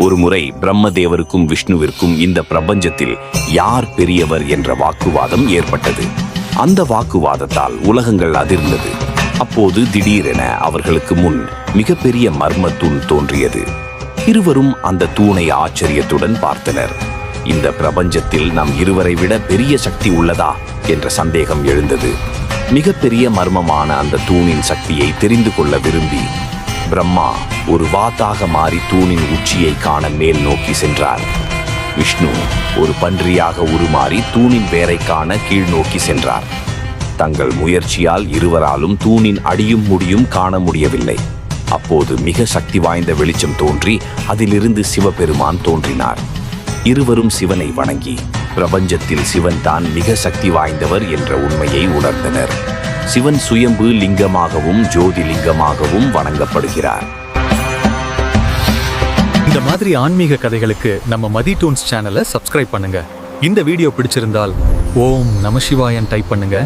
ஒருமுறை பிரம்மதேவருக்கும் விஷ்ணுவிற்கும் இந்த பிரபஞ்சத்தில் யார் பெரியவர் என்ற வாக்குவாதம் ஏற்பட்டது. அந்த வாக்குவாதத்தால் உலகங்கள் அதிர்ந்தது. அப்போது திடீரென அவர்களுக்கு முன் மிகப்பெரிய மர்ம தூண் தோன்றியது. இருவரும் அந்த தூணை ஆச்சரியத்துடன் பார்த்தனர். இந்த பிரபஞ்சத்தில் நம் இருவரை விட பெரிய சக்தி உள்ளதா என்ற சந்தேகம் எழுந்தது. மிகப்பெரிய மர்மமான அந்த தூணின் சக்தியை தெரிந்து கொள்ள விரும்பி பிரம்மா ஒரு வாத்தாக மாறி தூணின் உச்சியை காண மேல் நோக்கி சென்றார். விஷ்ணு ஒரு பன்றியாக உருமாறி தூணின் வேரை காண கீழ் நோக்கி சென்றார். தங்கள் முயற்சியால் இருவராலும் தூணின் அடியும் முடியும் காண முடியவில்லை. அப்போது மிக சக்தி வாய்ந்த வெளிச்சம் தோன்றி அதிலிருந்து சிவபெருமான் தோன்றினார். இருவரும் சிவனை வணங்கி பிரபஞ்சத்தில் சிவன் தான் மிக சக்தி வாய்ந்தவர் என்ற உண்மையை உணர்ந்தனர். சிவன் சுயம்பு லிங்கமாகவும் ஜோதி லிங்கமாகவும் வணங்கப்படுகிறார். இந்த மாதிரி ஆன்மீக கதைகளுக்கு நம்ம மதி டூன்ஸ் சேனலை சப்ஸ்கிரைப் பண்ணுங்க. இந்த வீடியோ பிடிச்சிருந்தால் ஓம் நமசிவாயன் டைப் பண்ணுங்க.